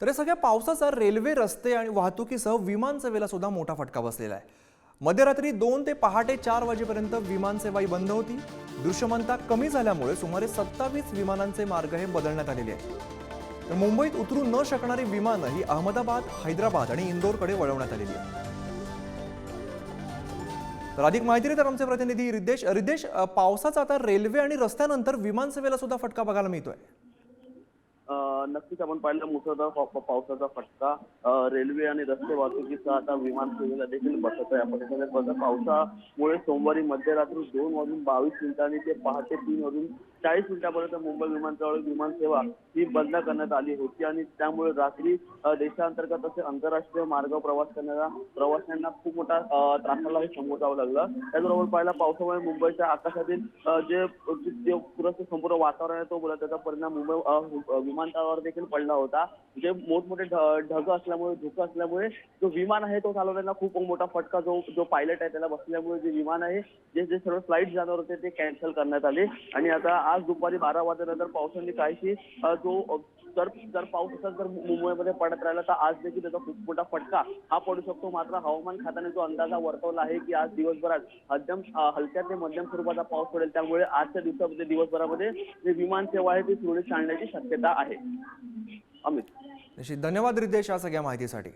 तर या सगळ्या पावसाचा रेल्वे रस्ते आणि वाहतुकीसह विमानसेवेला सुद्धा मोठा फटका बसलेला आहे. मध्यरात्री दोन ते पहाटे चार वाजेपर्यंत विमानसेवाही बंद होती. दृश्यमानता कमी झाल्यामुळे सुमारे सत्तावीस विमानांचे मार्ग हे बदलण्यात आलेले आहेत. तर मुंबईत उतरू न शकणारी विमानं ही अहमदाबाद हैदराबाद आणि इंदोरकडे वळवण्यात आलेली आहेत. तर अधिक माहिती देतात आमचे प्रतिनिधी रिद्देश रिद्देश पावसाचा आता रेल्वे आणि रस्त्यानंतर विमानसेवेला सुद्धा फटका बघायला मिळतोय. नक्कीच आपण पाहिलं मुसळधार पावसाचा फटका रेल्वे आणि रस्ते वाहतुकीचा आता विमान सेवेला देखील बसत आहे. आपण पावसामुळे सोमवारी मध्यरात्री दोन वाजून बावीस मिनिटांनी ते पहाटे तीन वाजून चाळीस मिनिटापर्यंत मुंबई विमानतळावर विमान सेवा ही बंद करण्यात आली होती. आणि त्यामुळे रात्री देशांतर्गत तसे आंतरराष्ट्रीय मार्ग प्रवास करणाऱ्या प्रवाशांना खूप मोठा अं, त्रासालाही समोर जावं लागलं. त्याचबरोबर पाहिला पावसामुळे मुंबईच्या आकाशातील जे जे संपूर्ण वातावरण आहे तो बोला त्याचा परिणाम मुंबई विमानतळावर विमानतळावर देखील पडला होता. जे मोठमोठे ढग असल्यामुळे धुकं असल्यामुळे जो विमान आहे तो चालवताना खूप मोठा फटका जो जो पायलट आहे त्याला बसल्यामुळे जे विमान आहे जे जे सर्व फ्लाईट जाणार होते ते कॅन्सल करण्यात आले. आणि आता आज दुपारी बारा वाजल्यानंतर पावसाने काहीशी जो जर जर पाऊस असा जर मुंबईमध्ये पडत राहिला तर आज देखील त्याचा खूप मोठा फटका हा पडू शकतो. मात्र हवामान खात्याने जो अंदाजा वर्तवला आहे की आज दिवसभरात मध्यम हलक्या ते मध्यम स्वरूपाचा पाऊस पडेल. त्यामुळे आजच्या दिवसामध्ये दिवसभरामध्ये जी विमान सेवा आहे ती सुरळीत चालण्याची शक्यता आहे. अमित. धन्यवाद रिद्देश या सगळ्या माहितीसाठी.